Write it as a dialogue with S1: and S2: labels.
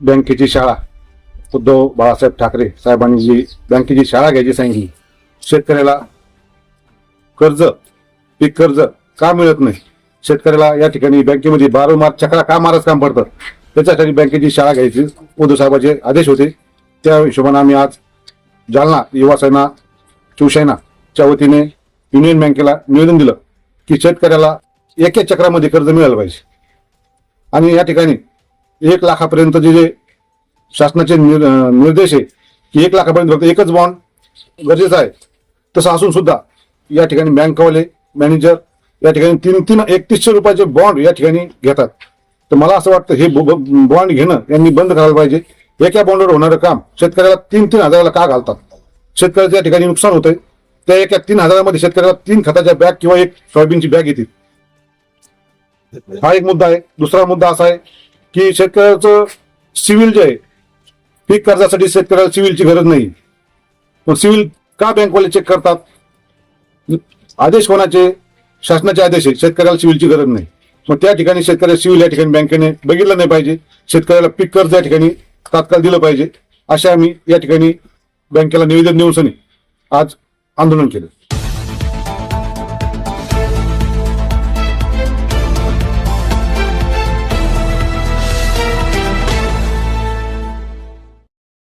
S1: बँकेची शाळा. उद्धव बाळासाहेब ठाकरे साहेबांनी जी बँकेची शाळा घ्यायची सांगितली. शेतकऱ्याला कर्ज पीक कर्ज का मिळत नाही? शेतकऱ्याला या ठिकाणी बँकेमध्ये बारोमार चक्रा का मारच काम पडतं? त्याच्यासाठी बँकेची शाळा घ्यायची. उद्धव साहेबांचे आदेश होते. त्या हिशोबाने आम्ही आज जालना युवासेना शिवसेनाच्या वतीने युनियन बँकेला निवेदन दिलं की शेतकऱ्याला एके चक्रामध्ये कर्ज मिळालं पाहिजे. आणि या ठिकाणी एक लाखापर्यंत जे जे शासनाचे निर- निर्देश आहे की एक लाखापर्यंत फक्त एकच बॉन्ड गरजेचं आहे. तसं असून सुद्धा या ठिकाणी बँकवाले मॅनेजर या ठिकाणी तीन तीन एकतीसशे रुपयाचे बॉन्ड या ठिकाणी घेतात. तर मला असं वाटतं हे बॉन्ड घेणं यांनी बंद करायला पाहिजे. एका बॉन्डवर होणारं काम शेतकऱ्याला तीन तीन हजाराला का घालतात? शेतकऱ्याचं या ठिकाणी नुकसान होतंय. त्या एका तीन हजारामध्ये शेतकऱ्याला तीन खताच्या बॅग किंवा एक सोयाबीनची बॅग येतील. हा एक मुद्दा आहे. दुसरा मुद्दा असा आहे की शेतकऱ्याचं सिव्हिल जे आहे पीक कर्जासाठी शेतकऱ्याला सिव्हिलची गरज नाही. पण सिव्हिल का बँकवाले चेक करतात? आदेश कोणाचे? शासनाचे आदेश आहे शेतकऱ्याला सिव्हिलची गरज नाही. मग त्या ठिकाणी शेतकऱ्या सिव्हिल या ठिकाणी बँकेने बघितलं नाही पाहिजे. शेतकऱ्याला पीक कर्ज या ठिकाणी तात्काळ दिलं पाहिजे. अशा आम्ही या ठिकाणी बँकेला निवेदन देऊन सनी आज आंदोलन केलं.